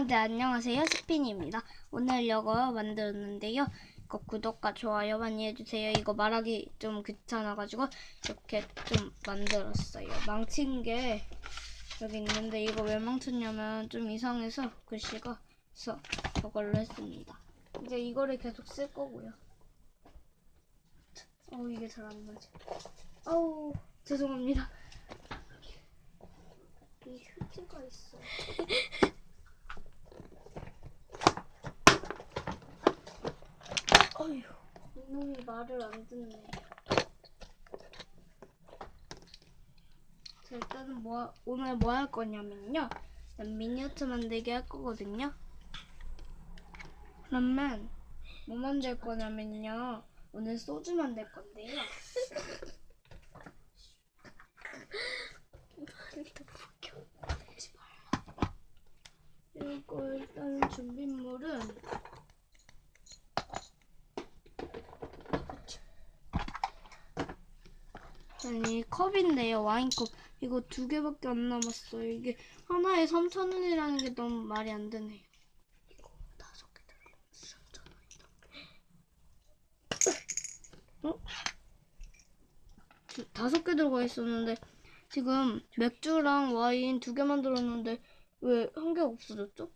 여러분한테 안녕하세요. 스핀입니다. 오늘 이거 만들었는데요. 이거 구독과 좋아요 많이 해주세요. 이거 말하기 좀 귀찮아가지고 이렇게 좀 만들었어요. 망친 게 여기 있는데 이거 왜 망쳤냐면 좀 이상해서 글씨가 그래서 저걸로 했습니다. 이제 이거를 계속 쓸 거고요. 어 이게 잘 안 나지. 어우 죄송합니다. 이 휴지가 있어. 어휴, 이놈이 말을 안 듣네. 자, 일단은 뭐, 오늘 뭐 할 거냐면요. 일단 미니어처 만들기 할 거거든요. 그러면, 뭐 만들 거냐면요. 오늘 소주 만들 건데요. 이거 일단 준비물은 아니 컵인데요 와인컵 이거 두 개밖에 안 남았어요 이게 하나에 3,000원이라는 게 너무 말이 안 되네요 이거 다섯 개 들어가면 3,000원이다 어? 지- 다섯 개 들어가 있었는데 지금 맥주랑 와인 두 개 만 들었는데 왜 한 개 없어졌죠?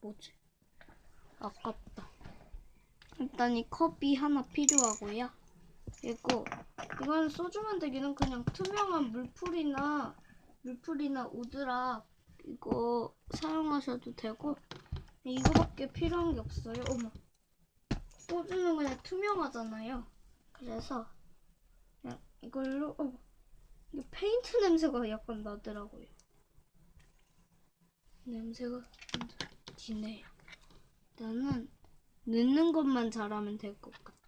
뭐지? 아깝다 일단 이 컵이 하나 필요하고요 그리고 이건 소주 만들기는 그냥 투명한 물풀이나 물풀이나 우드락 이거 사용하셔도 되고 이거밖에 필요한 게 없어요. 어머 소주는 그냥 투명하잖아요. 그래서 그냥 이걸로 어 이게 페인트 냄새가 약간 나더라고요. 냄새가 좀 진해요. 일단은 넣는 것만 잘하면 될 것 같아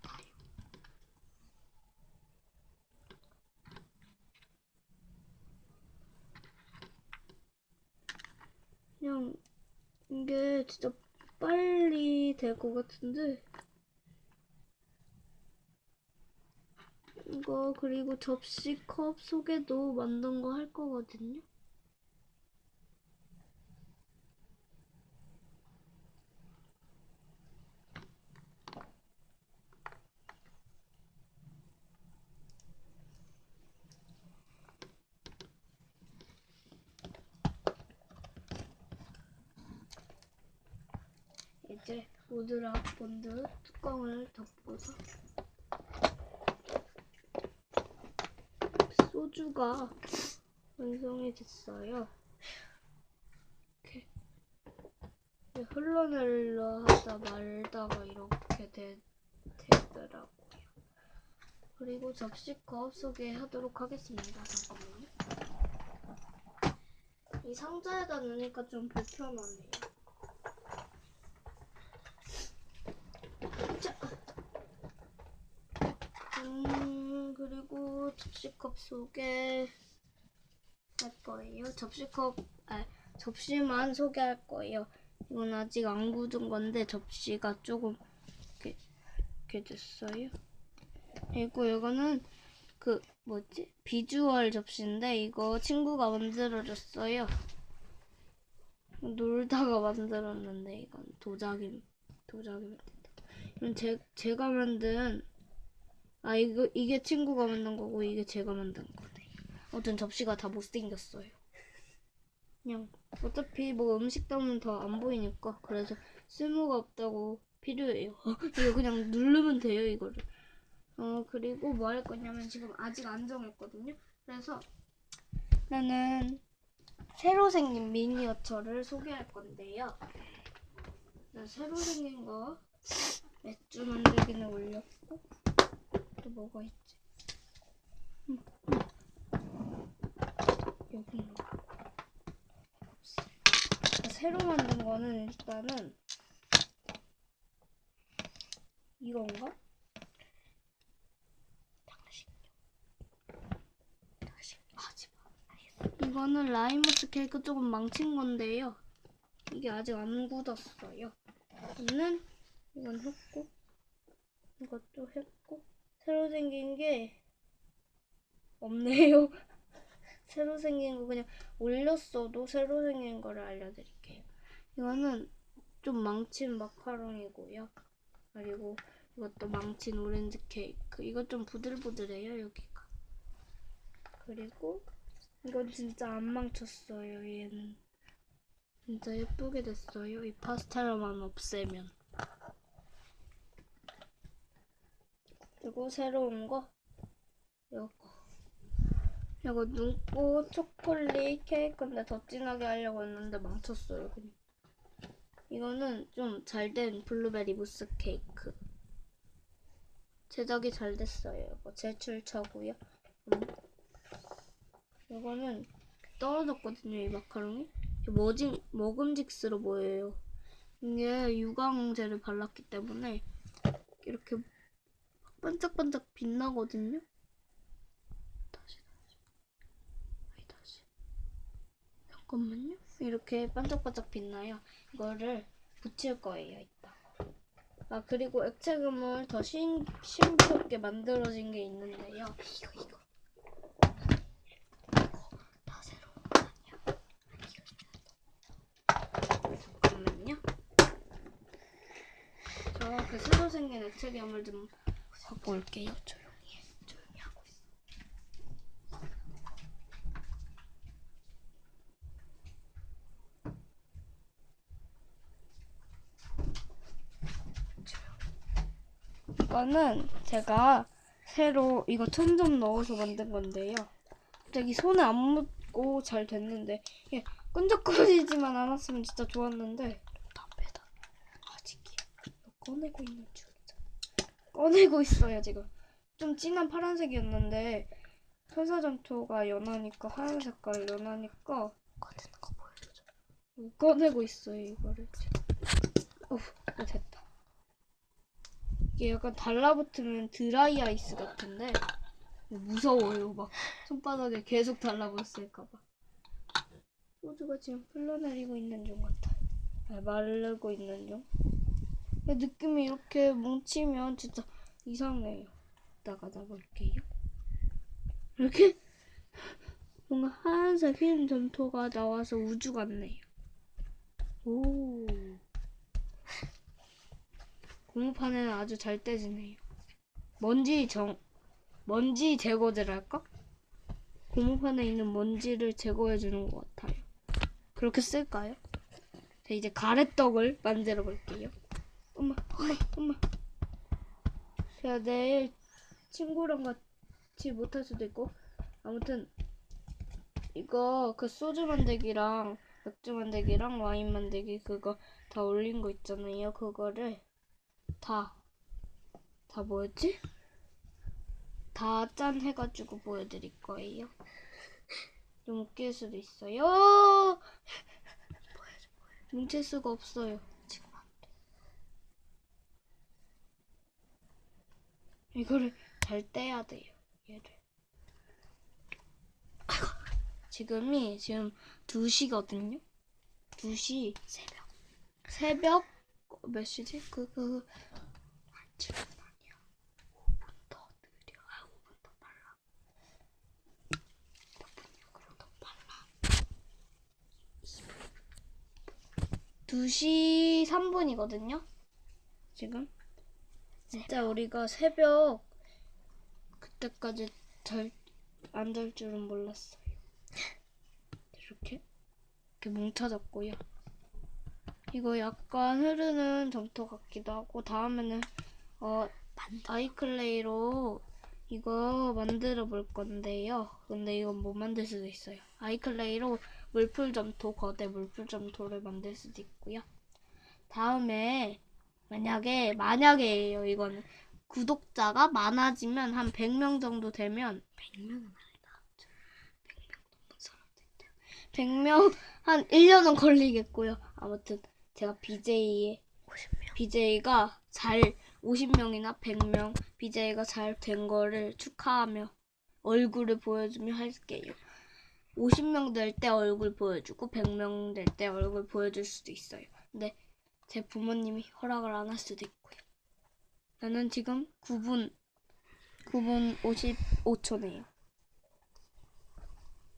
그냥 이게 진짜 빨리 될 것 같은데 이거 그리고 접시컵 속에도 만든 거 할 거거든요. 이제 우드락 본드 뚜껑을 덮고서 소주가 완성이 됐어요. 이렇게 흘러내려 하다 말다가 이렇게 되, 되더라고요. 그리고 접시컵 소개하도록 하겠습니다. 잠깐만요. 이 상자에다 넣으니까 좀 불편하네요. 자. 음, 그리고 접시컵 속에 할 거예요. 접시컵, 아, 접시만 소개할 거예요. 이건 아직 안 굳은 건데 접시가 조금 이렇게, 이렇게 됐어요. 그리고 이거는 그 뭐지? 비주얼 접시인데 이거 친구가 만들어줬어요. 놀다가 만들었는데 이건 도자기 도자기 이건 제, 제가 만든 아 이거 이게 친구가 만든 거고 이게 제가 만든 거네. 아무튼 접시가 다 못생겼어요. 그냥 어차피 뭐 음식 담으면 더 안 보이니까 그래서 쓸모가 없다고 필요해요. 이거 그냥 누르면 돼요 이거를. 어 그리고 뭐 할 거냐면 지금 아직 안 정했거든요. 그래서 나는 새로 생긴 미니어처를 소개할 건데요. 나 새로 생긴 거 맥주 만들기는 올렸고 또 뭐가 있지? 음, 음. 여기. 자, 새로 만든 거는 일단은 이건가? 이거는 라이머스 케이크 조금 망친 건데요. 이게 아직 안 굳었어요. 저는 이건 했고 이것도 했고 새로 생긴 게 없네요. 새로 생긴 거 그냥 올렸어도 새로 생긴 거를 알려드릴게요. 이거는 좀 망친 마카롱이고요. 그리고 이것도 망친 오렌지 케이크. 이거 좀 부들부들해요, 여기가. 그리고 이건 진짜 안 망쳤어요, 얘는. 진짜 예쁘게 됐어요. 이 파스텔만 없애면. 그리고 새로운 거 요거. 이거 눈꽃 초콜릿 케이크인데 더 진하게 하려고 했는데 망쳤어요. 그냥. 이거는 좀 잘 된 블루베리 무스 케이크. 제작이 잘 됐어요. 이거 제출처고요. 음. 이거는 떨어졌거든요. 이 마카롱이. 뭐지, 먹음직스러 보여요. 이게 유광제를 발랐기 때문에 이렇게 반짝반짝 빛나거든요. 다시 다시. 아니 다시. 잠깐만요. 이렇게 반짝반짝 빛나요. 이거를 붙일 거예요, 이따. 아 그리고 액체금을 더 신, 신비롭게 만들어진 게 있는데요. 이거 이거. 잠깐만요. 저 그 새로 생긴 액체금을 좀 갖고 올게요. 조용히 해. 조용히 하고 있어. 이거는 제가 새로 이거 천 점 넣어서 만든 건데요. 갑자기 손에 안 묻고 잘 됐는데 예, 끈적거리지만 않았으면 진짜 좋았는데 담배다. 너 꺼내고 있는 중이잖아. 꺼내고 있어요 지금. 좀 진한 파란색이었는데 천사점토가 연하니까 하얀 색깔 연하니까 꺼내는 거 보여줘. 꺼내고 있어요 이거를. 어, 어 됐다. 이게 약간 달라붙으면 드라이 아이스 같은데 무서워요 막 손바닥에 계속 달라붙을까봐 소주가 지금 흘러내리고 있는 중 같아요 아, 마르고 있는 중 느낌이 이렇게 뭉치면 진짜 이상해요 이따가 나볼게요 이렇게 뭔가 하얀색 흰 점토가 나와서 우주 같네요 오 고무판에는 아주 잘 떼지네요. 먼지 정 먼지 제거제를 할까? 고무판에 있는 먼지를 제거해 주는 것 같아요. 그렇게 쓸까요? 자 이제 가래떡을 만들어 볼게요. 엄마, 엄마, 엄마. 제가 내일 친구랑 같이 못할 수도 있고 아무튼 이거 그 소주 만들기랑 맥주 만들기랑 와인 만들기 그거 다 올린 거 있잖아요. 그거를 다, 다 뭐였지? 다 짠 해가지고 보여드릴 거예요. 좀 웃길 수도 있어요. 뭉칠 수가 없어요. 지금 안 돼. 이거를 잘 떼야 돼요. 얘를. 지금이 지금 2시거든요. 2시 새벽. 새벽 어, 몇 시지? 그, 그, 지금 아니야. 5분 더 느려. 아, 5분 더 빨라. 몇 분이야? 더 빨라. 2시 3분이거든요? 지금? 진짜 우리가 새벽 그때까지 잘, 안잘 줄은 몰랐어요. 이렇게? 이렇게 뭉쳐졌고요. 이거 약간 흐르는 점토 같기도 하고 다음에는 어 아이클레이로 이거 만들어 볼 건데요. 근데 이건 못 만들 수도 있어요. 아이클레이로 물풀 점토 거대 물풀 점토를 만들 수도 있고요. 다음에 만약에 만약에예요 이거는 구독자가 많아지면 한 100명 정도 되면 100명은 아니다. 100명 넘는 있다. 100명 한 1년은 걸리겠고요. 아무튼 제가 BJ의 BJ가 잘 50명이나 100명 BJ가 잘 된 거를 축하하며 얼굴을 보여주며 할게요. 50명 될 때 얼굴 보여주고 100명 될 때 얼굴 보여줄 수도 있어요. 근데 제 부모님이 허락을 안 할 수도 있고요. 나는 지금 9분 9분 55초네요.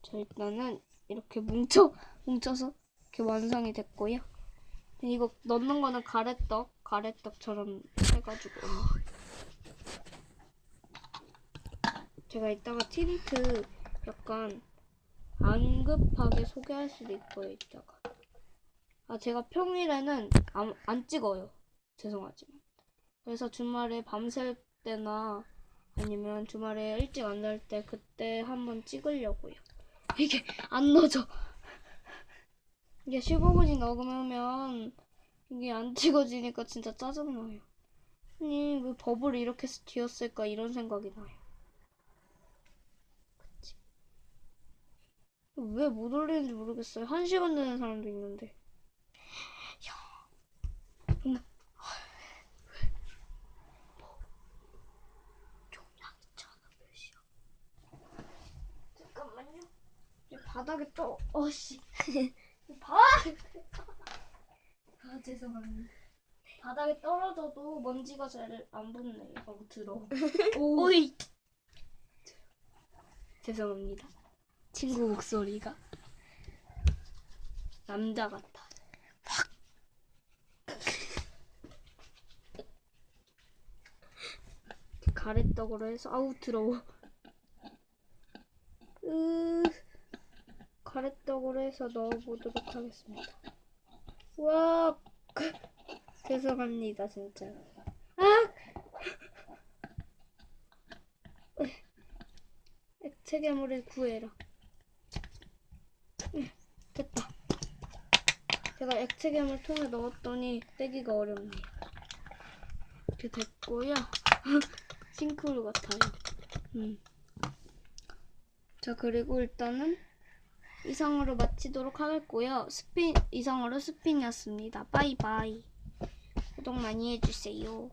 저 일단은 이렇게 뭉쳐 뭉쳐서 이렇게 완성이 됐고요. 이거 넣는 거는 가래떡, 가래떡처럼 해가지고. 제가 이따가 틴트 약간 안 급하게 소개할 수도 있고요, 이따가. 아, 제가 평일에는 안, 안 찍어요. 죄송하지만. 그래서 주말에 밤샐 때나 아니면 주말에 일찍 안 잘 때 그때 한번 찍으려고요. 이게 안 넣어져. 이게 15분이 넘으면 이게 안 찍어지니까 진짜 짜증나요. 아니, 왜 버블을 이렇게 뒤었을까 이런 생각이 나요. 그치? 왜 못 올리는지 모르겠어요. 한 시간 되는 사람도 있는데. 야, 엄마. 종양 있잖아, 몇이야? 잠깐만요. 이 바닥에 또, 어씨. 바! 아, 죄송합니다. 바닥에 떨어져도 먼지가 잘 안 붙네. 너무 더러워. 오. 오이. 죄송합니다. 친구 목소리가 남자 같아. 가래떡으로 해서 아우 더러워. 으 가래떡으로 해서 넣어보도록 하겠습니다. 와 죄송합니다 진짜. 아 액체 괴물을 구해라. 응, 됐다. 제가 액체 괴물 통에 넣었더니 떼기가 어렵네요. 이렇게 됐고요. 싱크홀 같아요. 음. 자 그리고 일단은 이상으로 마치도록 하겠고요. 스핀 이상으로 스핀이었습니다. 바이바이. 구독 많이 해주세요.